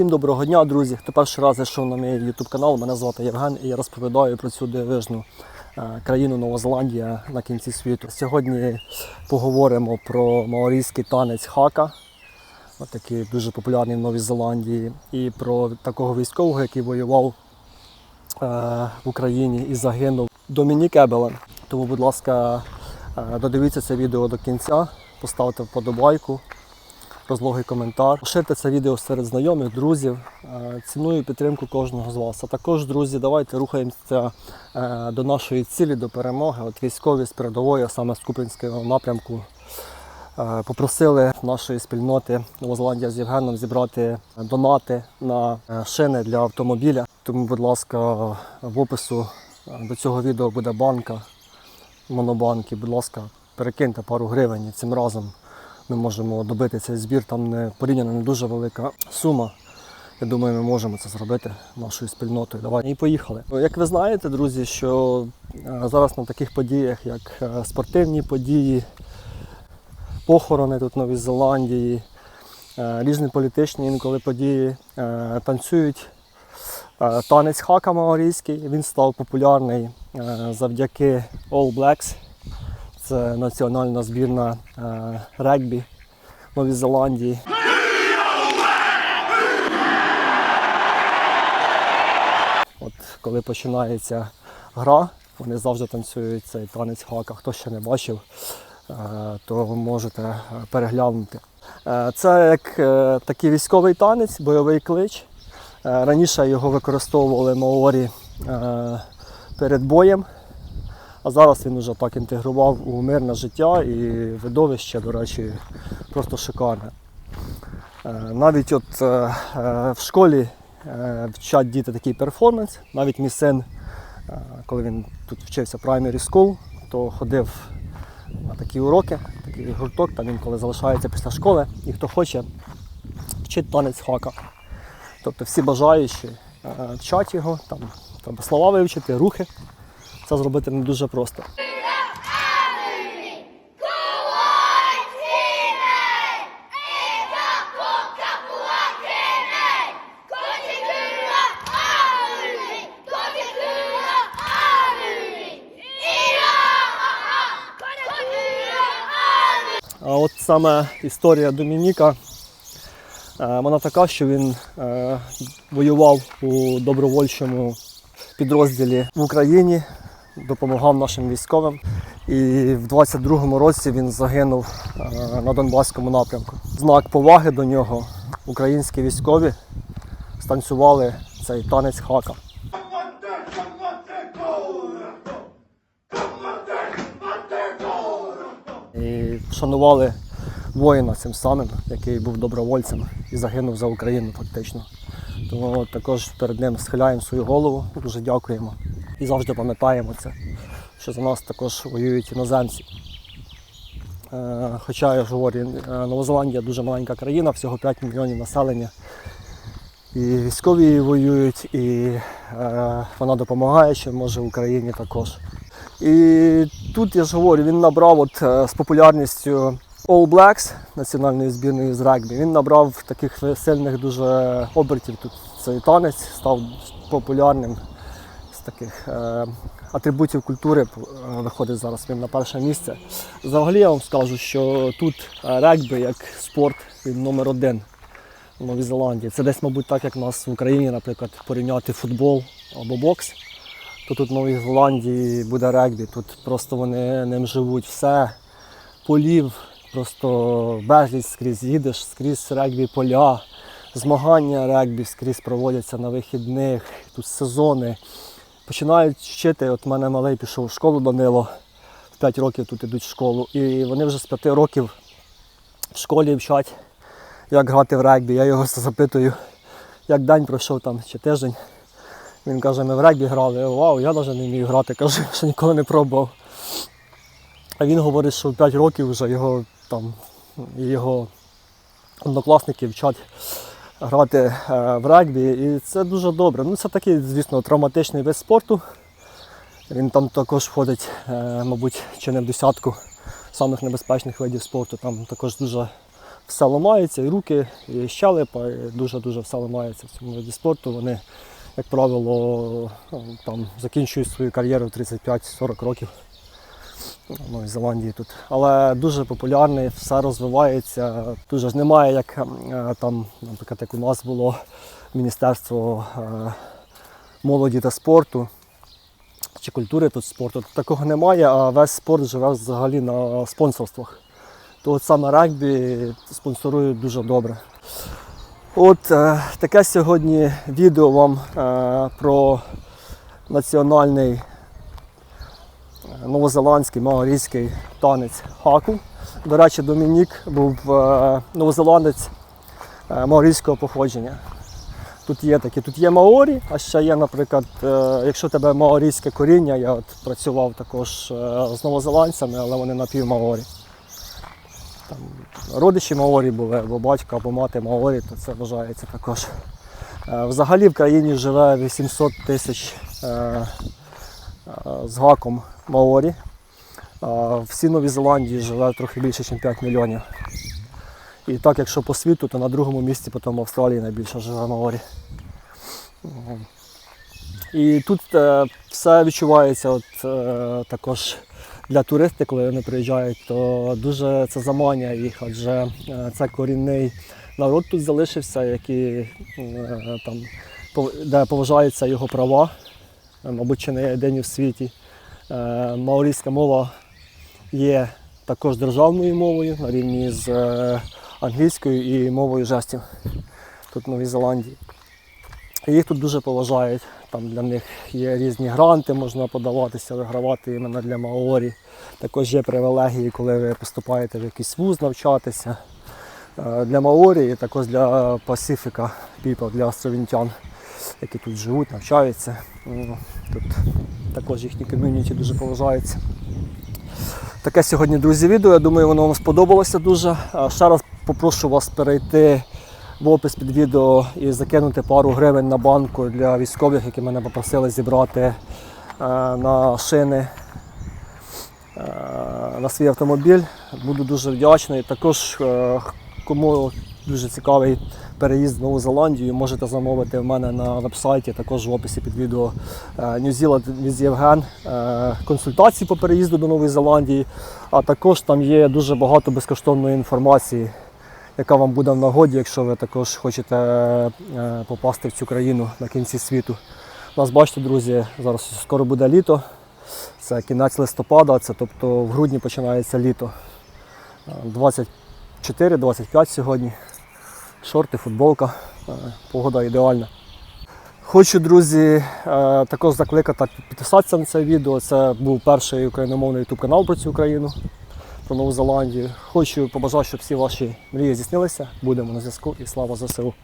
Всім доброго дня, друзі. Хто перший раз зайшов на мій YouTube канал, мене звати Євген і я розповідаю про цю дивижну е, країну Нова Зеландія на кінці світу. Сьогодні поговоримо про маорійський танець хака, такий дуже популярний в Новій Зеландії, і про такого військового, який воював е, в Україні і загинув Домінік Ебелен. Тому, будь ласка, е, додивіться це відео до кінця, поставте вподобайку розлогий коментар. Поширте це відео серед знайомих, друзів. Е, Ціную підтримку кожного з вас. А також, друзі, давайте рухаємося е, до нашої цілі, до перемоги. От військові з передової, саме з Купинського напрямку, е, попросили нашої спільноти Новозеландія з Євгеном зібрати донати на шини для автомобіля. Тому, будь ласка, в опису до цього відео буде банка монобанки. Будь ласка, перекиньте пару гривень цим разом ми можемо добити цей збір. Там не порівняно не дуже велика сума. Я думаю, ми можемо це зробити нашою спільнотою. Давай і поїхали. Ну, Як ви знаєте, друзі, що е, зараз на таких подіях, як е, спортивні події, похорони тут в Новій Зеландії, е, різні політичні інколи події танцюють. Танець хака маорійський. Він став популярний завдяки All Blacks. Це національна збірна е, регбі Новій Зеландії. От коли починається гра, вони завжди танцюють цей танець хака. Хто ще не бачив, е, то можете е, переглянути. Це як такий військовий танець, бойовий клич. Раніше його використовували маорі перед боєм. А зараз він вже так інтегрував у мирне життя і видовище, до речі, просто шикарне. Е, Навіть от е, е, в школі вчать діти такий перформанс. Навіть мій син, коли він тут вчився в primary school, то ходив на такі уроки, такий гурток, там він коли залишається після школи, і хто хоче, вчить танець хака. Тобто всі бажаючі вчать його, там треба слова вивчити, рухи. Це зробити не дуже просто. А от саме історія Домініка, е, вона така, що він е, воював у добровольчому підрозділі в Україні, допомагав нашим військовим. І в 22-му році він загинув е, на Донбаському напрямку. Знак поваги до нього українські військові станцювали цей танець хака. І вшанували воїна цим самим, який був добровольцем і загинув за Україну фактично. Тому також перед ним схиляємо свою голову, дуже дякуємо. І завжди пам'ятаємо це, що за нас також воюють іноземці. Е, Хоча я ж говорю, е, Нова Зеландія дуже маленька країна, всього 5 мільйонів населення. І військові її воюють, і е, вона допомагає, що може Україні також. І тут я ж говорю, він набрав от, з популярністю All Blacks національної збірної з регбі. Він набрав таких сильних дуже обертів. Тут цей танець став популярним таких е, атрибутів культури. е, Виходить зараз він на перше місце. Взагалі я вам скажу, що тут е, регбі як спорт він номер один в Новій Зеландії. Це десь, мабуть, так, як у нас в Україні, наприклад, порівняти футбол або бокс то тут в Новій Зеландії буде регбі. Тут просто вони ним живуть все. Полів, просто безліч скрізь їдеш, скрізь регбі поля, змагання регбі скрізь проводяться на вихідних, тут сезони. Починають вчити. От в мене малий пішов в школу Данило, в 5 років тут ідуть в школу. І вони вже з 5 років в школі вчать, як грати в регбі. Я його запитую, як день пройшов там чи тиждень. Він каже, ми в регбі грали. Вау, я навіть не вмію грати, каже, що ніколи не пробував. А він говорить, що в 5 років вже його там його однокласники вчать грати е, в регбі. І це дуже добре. Ну, це такий, звісно, травматичний вид спорту. Він там також входить, е, мабуть, чи не в десятку самих небезпечних видів спорту. Там також дуже все ламається, і руки, і щелепа, і дуже-дуже все ламається в цьому виді спорту. Вони, як правило, ну, там, закінчують свою кар'єру в 35-40 років. Новій Зеландії тут. Але дуже популярний, все розвивається. Дуже ж немає, як е, там, наприклад, як у нас було Міністерство е, молоді та спорту чи культури тут спорту. Такого немає, а весь спорт живе взагалі на спонсорствах. То от саме регбі спонсорують дуже добре. От е, таке сьогодні відео вам е, про національний новозеландський маорійський танець хаку. До речі, Домінік був е, новозеландець е, маорійського походження. Тут є такі, тут є маорі, а ще є, наприклад, е, якщо тебе маорійське коріння, я от працював також з новозеландцями, але вони напівмаорі. Там родичі маорі були, або батько, або мати маорі, то це вважається також. Взагалі в країні живе 800 тисяч з гаком маорі. А в Новій Зеландії живе трохи більше, ніж 5 мільйонів. І так, якщо по світу, то на другому місці потім в Австралії найбільше живе маорі. І тут е, все відчувається от, е, також для туристів, коли вони приїжджають, то дуже це заманює їх, адже е, це корінний народ тут залишився, який там, де поважаються його права, мабуть, чи не єдині в світі. Е, Маорійська мова є також державною мовою на рівні з е, англійською і мовою жестів тут в Новій Зеландії. Їх тут дуже поважають. Там для них є різні гранти, можна подаватися, вигравати іменно для Маорі. Також є привілегії, коли ви поступаєте в якийсь вуз навчатися. Е, Для Маорі і також для Pacifica People, для островінтян, які тут живуть, навчаються. Тут також їхні ком'юніті дуже поважаються. Таке сьогодні, друзі, відео. Я думаю, воно вам сподобалося дуже. Ще раз попрошу вас перейти в опис під відео і закинути пару гривень на банку для військових, які мене попросили зібрати е, на шини е, на свій автомобіль. Буду дуже вдячний. Також, е, кому дуже цікавий переїзд в Нову Зеландію, можете замовити в мене на вебсайті, також в описі під відео е, Zealand with Євген, е, консультації по переїзду до Нової Зеландії, а також там є дуже багато безкоштовної інформації, яка вам буде в нагоді, якщо ви також хочете е, попасти в цю країну на кінці світу. У нас бачите, друзі, зараз скоро буде літо. Це кінець листопада, це тобто в грудні починається літо. Е, 24-25 сьогодні. Шорти, футболка. Е, Погода ідеальна. Хочу, друзі, е, також закликати підписатися на це відео. Це був перший україномовний YouTube канал про цю Україну, про Нову Зеландію. Хочу побажати, щоб всі ваші мрії здійснилися. Будемо на зв'язку і слава ЗСУ.